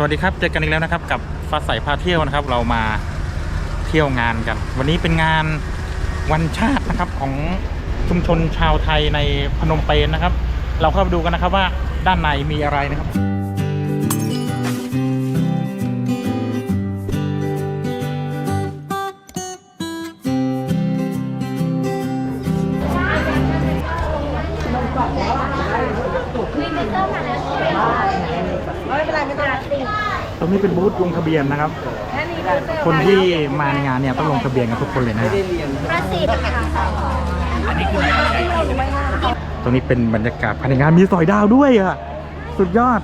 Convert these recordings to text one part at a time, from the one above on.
สวัสดีครับ เจอกันอีกแล้วนะครับกับฟ้าใสพาเที่ยวนะครับ เรามาเที่ยวงานกัน วันนี้เป็นงานวันชาตินะครับของชุมชนชาวไทยในพนมเปญนะครับ เราเข้าไปดูกันนะครับว่าด้านในมีอะไรนะครับ รงนี้เป็นบูธลงทะเบียนนะครับ คนที่มาในงานเนี่ยต้องลงทะเบียนกันทุกคนเลยนะฮะประสิทธิ์ค่ะตรงนี้เป็นบรรยากาศภายในงานมีสอยดาวด้วยอะ สุดยอด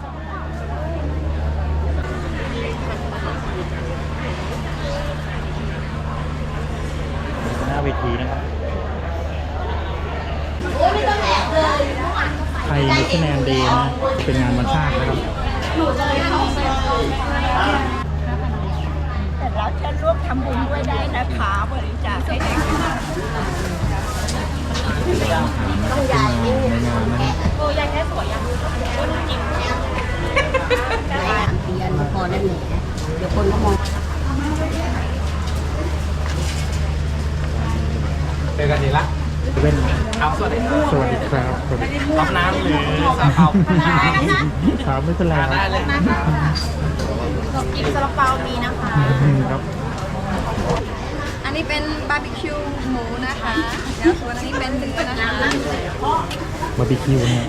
หน้าเวทีนะครับไทยมิชแนนเดย์นะเป็นงานวันชาตินะครับ แต่เราจะร่วมทำบุญด้วยได้นะคะบริจาคให้เด็กต้องใหญ่โอ้ยายแค่สวยยังคนจิ๋วเรียนพอได้หนึ่งเดี๋ยวคนก็มองเจอกันดีละ เว้นครับสวัสดีครับสวัสดีครับสวัสดีครับรับน้ำหรือซาเปาครับไม่เป็นไรคได้รับเลยนะครับกินซาลาเปามีนะคะอืมครับ อันนี้เป็นบาร์บีคิวหมูนะคะแล้วส่วนอันนี้เป็นเนื้อนะคะบาร์บีคิวนะฮะ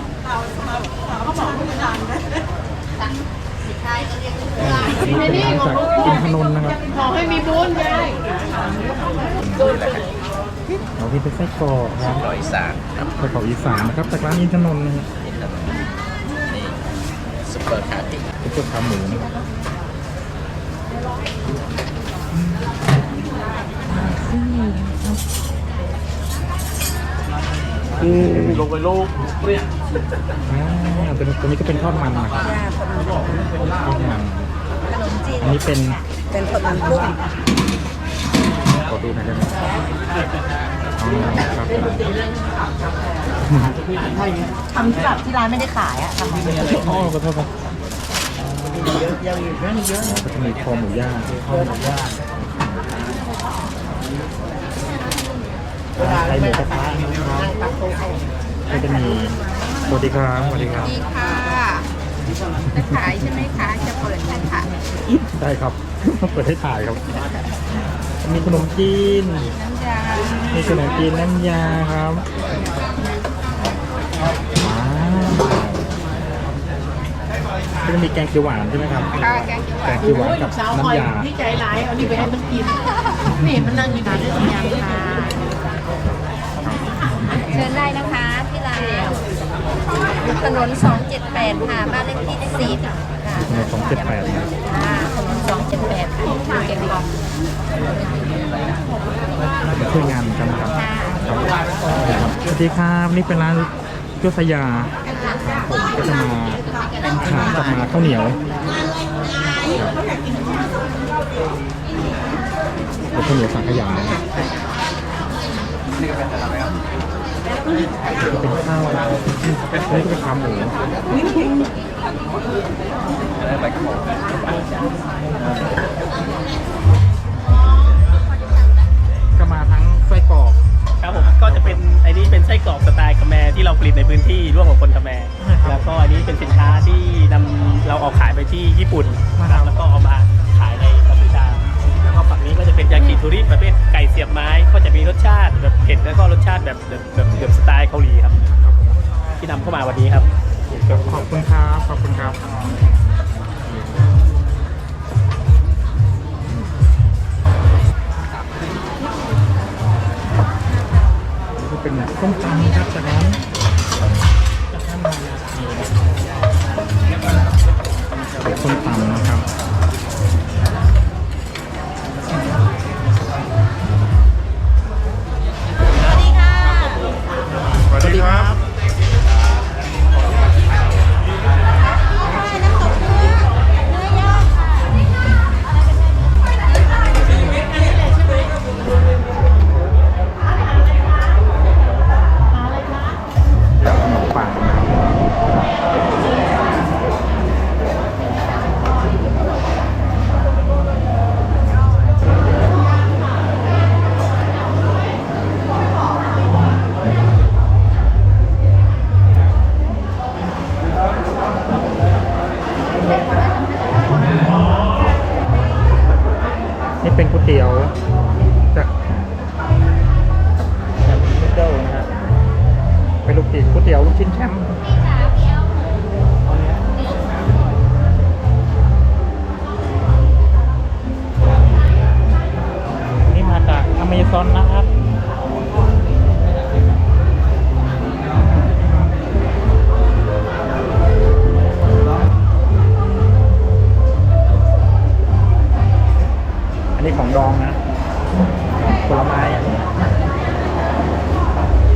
อันนี้เป็นร้านจากอินทนนท์นะครับขอให้มีบุญยาย เราที่เป็นไส้กรอกครับรอยสานครับไส้กรอกอีสานนะครับจากร้านอินทนนท์นะฮะนี่ครับนี่ซุปเปอร์คาร์ติเป็นตัวขาหมูนะครับอืมลงไปลูกเปรี้ยอ่าตัวนี้ตัวนี้ก็เป็นทอดมันนะครับทอดมันขนมจีนอันนี้เป็นเป็นคนมันกุ้งข อดูหน่อยได้ไหมอ๋อครับทำแบบที่ร้านไม่ได้ขายอะทำอ๋อขอโทษครับก็จะมีคอหมูย่างคอหมูย่างไข่หมูกระทะนะครับก็จะมีสวัสดีครับสวัสดีครับดีค่ะจะขายใช่ไหมคะ จะเปิดให้ขายได้ครับเปิดให้ถ่ายครับ มีขนมจีน น้ำยามีขนมจีนน้ำยาครับว้าวก็จะมีแกงเขียวหวานใช่ไหมครับข้าวแกงเขียวหแกวานงเขียวหวานกับน้ำยา ที่ใจร้าย เอานี่ไปให้มันกิน นี่มันนั่งอยู่นานได้ยังค่ะเชิญได้นะคะที่ร้านถนน 278 ค่ะ บ้านเลขที่10ค่ะ สองเจ็ดแปดนะค่ะถนน278ค่ะเก่งกองมาช่วยงานกันครับสวัสดีครับนี่เป็นร้านเจ้าสยาผมก็จะมาหากลับมาข้าวเหนียวเป็นข้าวเหนียวสังขยานะครับนี่ก็เป็นข้าวนี่ก็เป็นขาหมู ไปกับผมก็มาทั้งไส้กรอกครับผมก็จะเป็นไอ้นี่เป็นไส้กรอกสไตล์คาแมที่เราผลิตในพื้นที่ร่วมกับคนคาแมแล้วก็อันนี้เป็นสินค้าที่นำเราเอาขายไปที่ญี่ปุ่นนะครับแล้วก็เอามาขายในกัมพูชาแล้วก็ฝั่งนี้ก็จะเป็นยากิทูริประเภทไก่เสียบไม้ก็จะมีรสชาติแบบเผ็ดแล้วก็รสชาติแบบแบบแบบแบบสไตล์เกาหลีครับที่นำเข้ามาวันนี้ครับ ขอบคุณครับ ขอบคุณครับ ก็เป็นต้มตำครับจากร้านจากร้านมาเป็นส้มตำนะครับ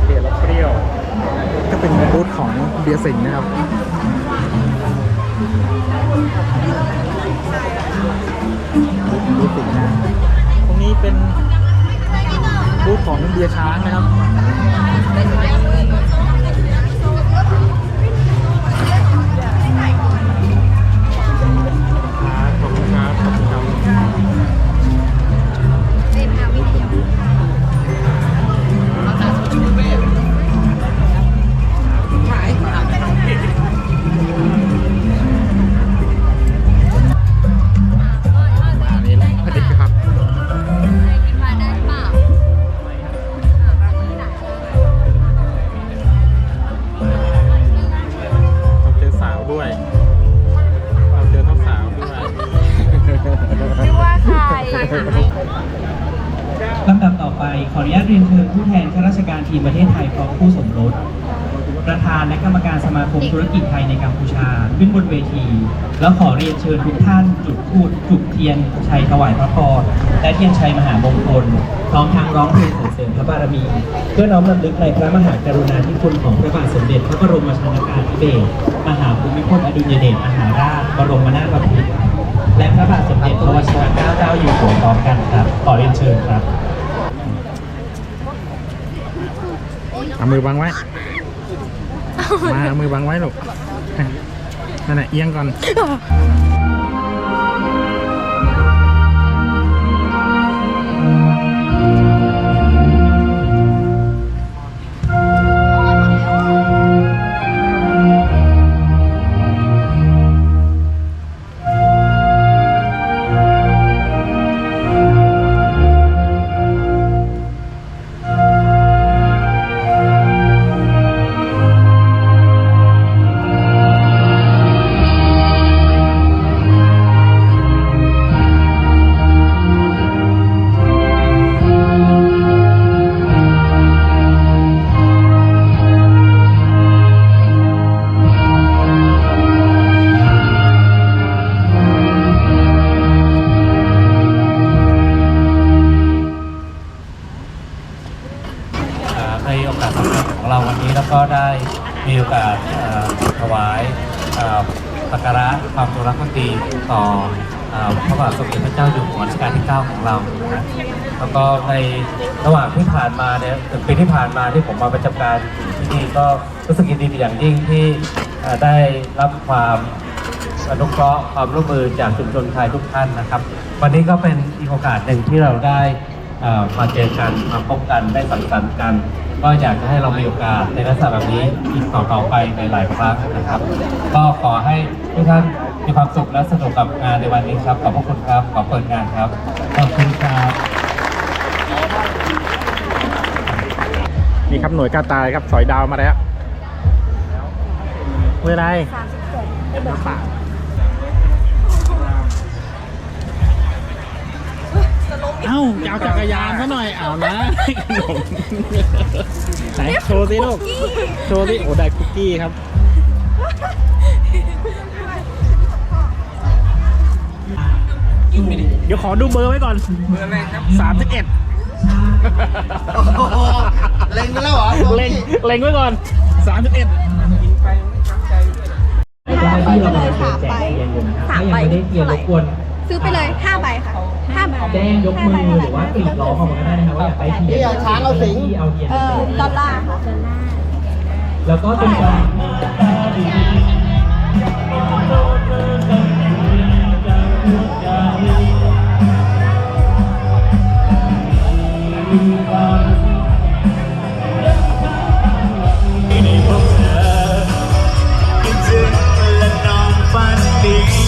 เปรี้ยวแล้วเปรี้ยว ก็เป็นบูธของเบียร์สิงห์นะครับ บูธสิงห์นะตรงนี้เป็นบูธของเบียร์ช้างนะครับครับ ทีมประเทศไทยพร้อมคู่สมรส ประธานและกรรมการสมาคมธุรกิจไทยในกัมพูชา ขึ้นบนเวที แล้วขอเรียนเชิญทุกท่านจุดพูดจุดเทียนชัยถวายพระพรและเทียนชัยมหามงคลพร้อมทางร้องเพลงสรรเสริญพระบารมี เพื่อน้อมรำลึกในพระมหากรุณาธิคุณของพระบาทสมเด็จพระบรมชนกาธิเบศรมหาภูมิพลอดุลยเดชมหาราชบรมนาถบพิตรและพระบาทสมเด็จพระวชิรเกล้าเจ้าอยู่หัวพร้อมกันครับ ขอเรียนเชิญครับ เอามือบังไว้ มาเอามือบังไว้ลูกนั่นแหละเอียงก่อน มาเนี่ยปีที่ผ่านมาที่ผมมาประจำการอยู่ที่นี่ก็รู้สึกยินดีเป็นอย่างยิ่งที่ได้รับความอนุเคราะห์ความร่วมมือจากชุมชนไทยทุกท่านนะครับ วันนี้ก็เป็นอีกโอกาสหนึ่งที่เราได้มาเจอกันมาพบกันได้สังสรรค์กัน ก็อยากจะให้เรามีโอกาสในลักษณะแบบนี้อีกต่อๆไปในหลายครั้งนะครับ ก็ขอให้ทุกท่านมีความสุขและสนุกกับงานในวันนี้ครับ ขอบพระคุณครับ ขอเปิดงานครับ ขอบคุณครับ นี่ครับหน่วยกล้าตายครับสอยดาวมาแล้วเวลาไรเอ้าจะเอาจักรยานซะหน่อยเอานะขนมไหนโชว์สิลูกโชว์สิโอ้ได้คุกกี้ครับเดี๋ยวขอดูเบอร์ไว้ก่อนเบอร์อะไรครับสามสิบเอ็ด เล็งไปแล้วเหรอเล็งเล็งไว้ก่อนสามสิบเอ็ดเจ้าหน้าที่เรากำลังเดินแจกเทียนอยู่นะครับถ้ายังไม่ได้เทียนรบกวนซื้อไปเลย5ใบค่ะ5ใบแจ้งยกมือหรือว่ากรีดร้องออกมาก็ได้นะครับว่าอยากไปเทียนนี่เอาช้างเอาสิงที่เอาเทียนเออดอลลาร์ค่ะแล้วก็เป็นการ คิด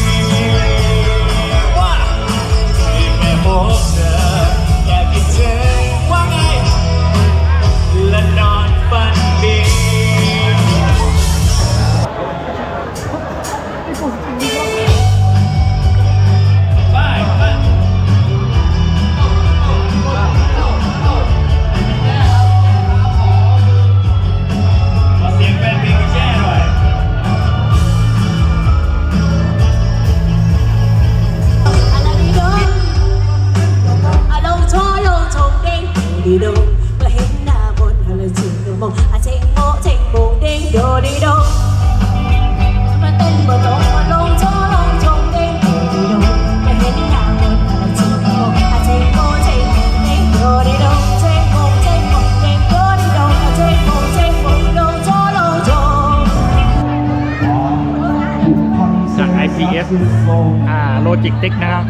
อนฝันดีอ่าโลจิกติกนะครับ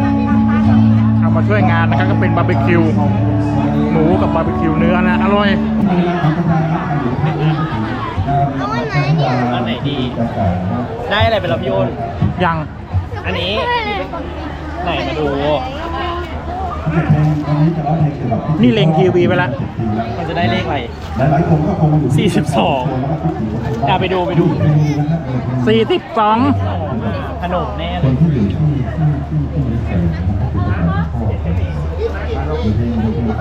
เอามาช่วยงานนะครับก็เป็นบาร์บีคิวหมูกับบาร์บีคิวเนื้อนะอร่อยอันไหนดี ได้อะไรเป็นเราพี่โอนยังอันนี้ ไหนมาดูนี่เล็งทีวีไปแล้วมันจะได้เลขอะไรหลายๆคนก็คงอยู่ที่42อะไปดูไปดู 42ขนมแน่คเลยนที่อยู่ที่ที่ที่ที่มีแสงนะครับ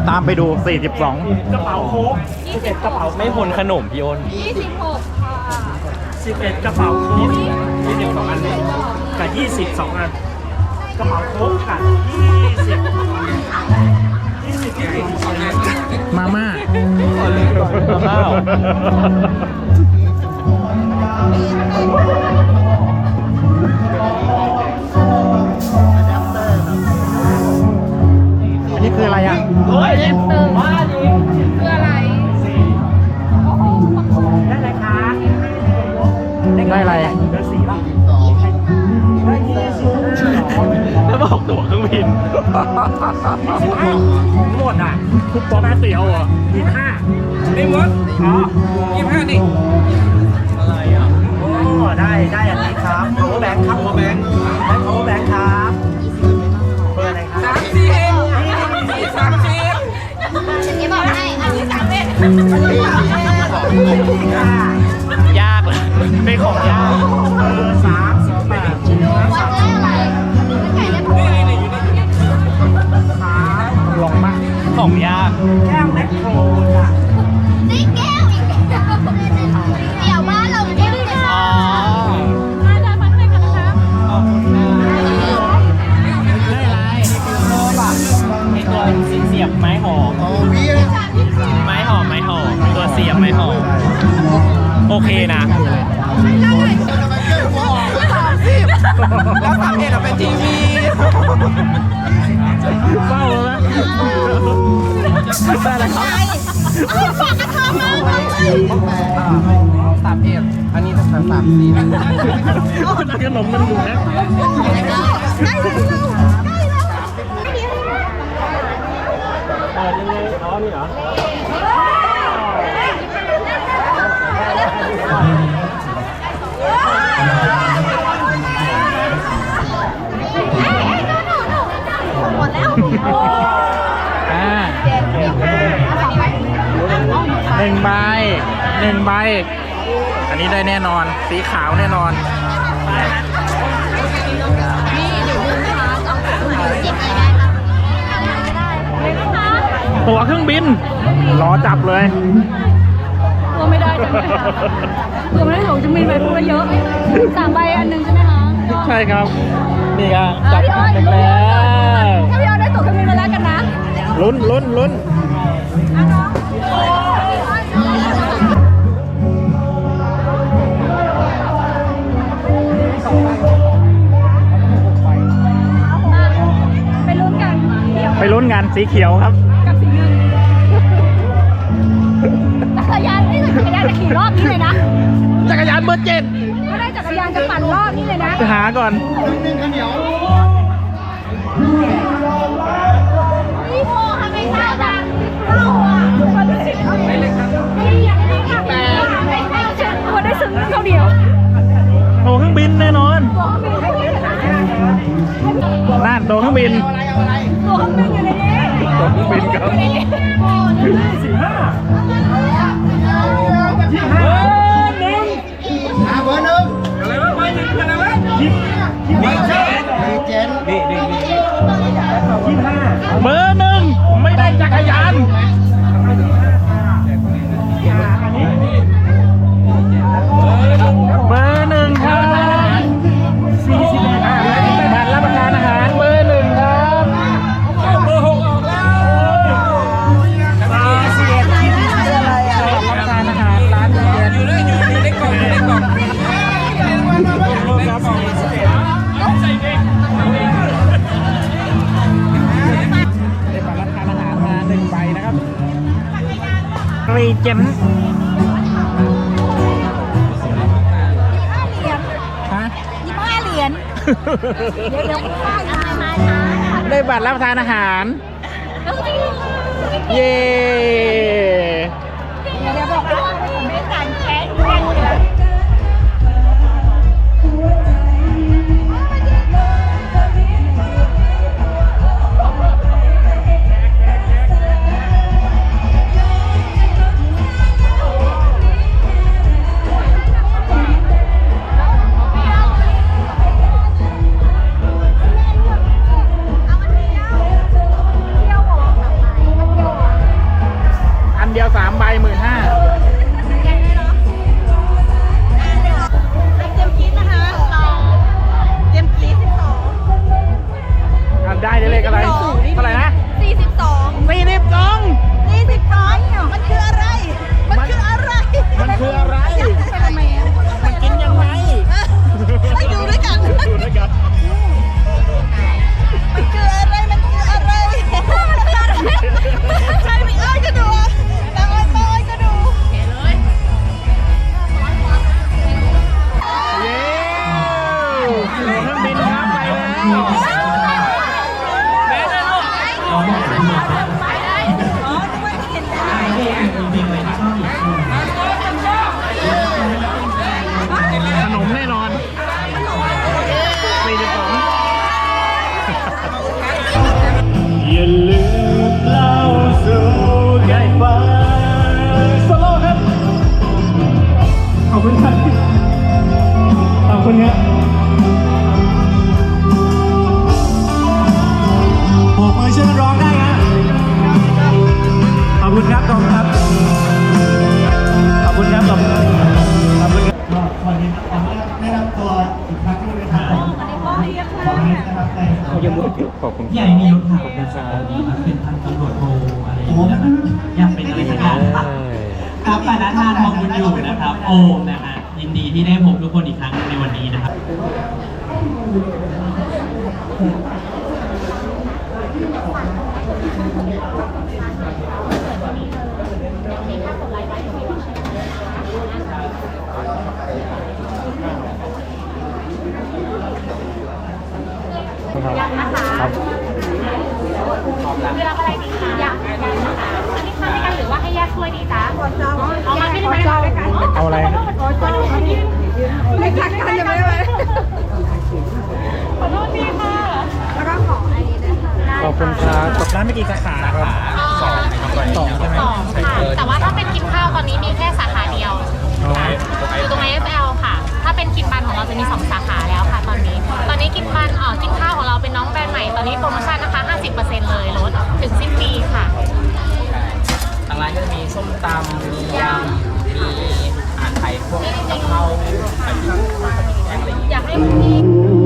ตามไปดู42กระเป๋าโค้ก11กระเป๋าไม่พลขนมพี่โอน26ค่ะ11กระเป๋าโค้ก22อันเลยกับ22อัน กระเป๋าโค้กกับ20มาม่ามาม่าเหร อันนี้คืออะไรอะ เฮ้ยเติมว่าดิคืออะไรได้อะไรคะได้อะไรเบอร์สี่ป่ะได้ยี่สิบห้าแล้วบอกตั๋วเครื่องบินหมดอะคุปปองเตียวเหรอยี่ห้าไม่หมดอ๋อยี่ห้าดิ ได้ได้อันนี้ครับ power bank ครับ power bank ได้ power bank ครับเบอร์อะไรครับสามสี่สามสี่ฉันจะบอกให้อันนี้สามเม็ดยากเลยเป็นของยากเบอร์สามสิบแปดวัดได้อะไรมันไก่ได้ผลสามลองมากของยากแก้วแมคโคร ขนมมันอยู่นะได้เลยลูกได้แล้วเออนี่อ๋อนี่เหรอหมดแล้วอ่าหนึ่งใบหนึ่งใบ อันนี้ได้แน่นอน สีขาวแน่นอน ตั๋วเครื่องบิน รอจับเลย ตัวไม่ได้ใช่ไหมคะตัวไม่ได้ถูกจะมีใบพูดเยอะสามใบอันหนึ่งใช่ไหมคะใช่ครับ นี่ก็อ่าจับพี่อ้อยหนึ่งแล้วถ้าพี่อ้อยได้ตั๋วเครื่องบินมาแล้วกันนะ ลุ้นลุ้นลุ้นไปลุ้นงานสีเขียวครับ บอร์เจ็ดไม่ได้จักรยานจะปั่นรอบนี้เลยนะ ไปหาก่อนนี่โมทำไมเศร้าจังเศร้าอะมันรู้สึกเอาไปเลยครับนี่อยากได้ค่ะแต่ไม่เศร้าจังตัวได้ซึ้งเท่าเดียวโตเครื่องบินแน่นอนตัวเครื่องบินไม่ได้ขนาดนั้นน่านโตเครื่องบินตัวเครื่องบินอยู่ในนี้โตเครื่องบินครับ นึ่งใบนะครับรีเจนฮะยี่ห้าเหรียญเดี๋ยวข้าวทำไมมาช้าได้บัตรรับประทานอาหาร เย้ เดี๋ยวบอกว่าไม่การแพ้แพ้เเอามาถึงมาครับ ในขอบคุณใหญ่มียศถาบรรดาศักดิ์มาเป็นพันตำรวจโทอะไรอย่างเงี้ยนะครับอยากเป็นอะไรสักอย่างครับครับปานาธานทองบุญอยู่นะครับ โอมนะฮะยินดีที่ได้พบทุกคนอีกครั้งในวันนี้นะครับครับ คือรับอะไรดีคะอยากกันนะคะอันนี้ทานด้วยกันหรือว่าให้แยกถ้วยดีจ๊ะเอามาไม่ได้ไม่ได้ด้วยกันเอาอะไรไม่ทักกันจะไม่ได้ไหมขอโทษทีค่ะแล้วก็ขออันนี้นะคะขอบคุณครับร้านไม่กี่สาขาครับสองสองใช่ไหมสองค่ะแต่ว่าถ้าเป็นกินข้าวตอนนี้มีแค่สาขาเดียวค่ะอยู่ตรง IFL ค่ะถ้าเป็นกินบันของเราจะมี 2 สาขาแล้วค่ะตอนนี้ ตอนนี้กินบันเออกินข้าวของเราเป็นน้องแบรนด์ใหม่ ตอนนี้โปรโมชั่นนะคะ 50%เลยลดถึงสิ้นปีค่ะ ทางร้านก็จะมีส้มตำมียำมีอาหารไทยพวกกะเพราไข่ปิ้งปลาแกงอะไรอย่างเงี้ย อยากให้พี่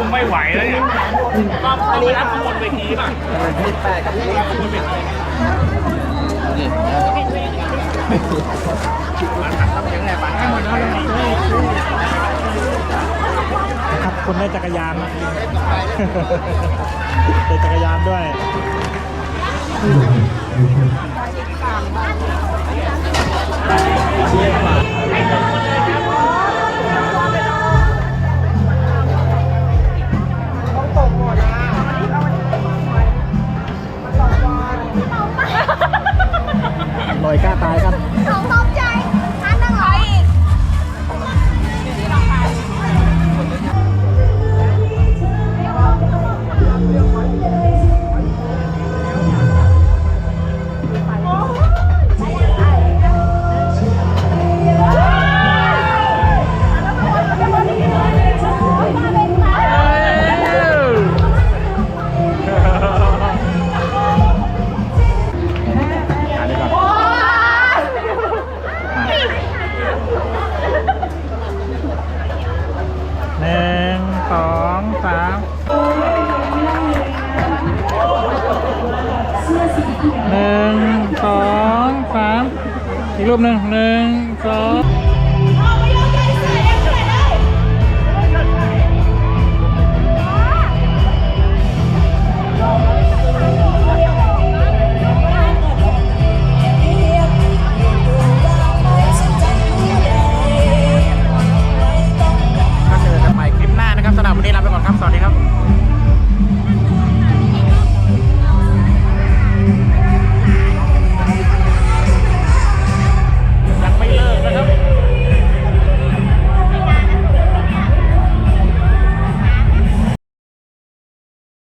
กูไม่ไหวแล้วเนี่ยก็อันนี้รับคนเวทีป่ะครับคนได้จักรยานนะได้จักรยานด้วยล รูปหนึ่งหนึ่งสอง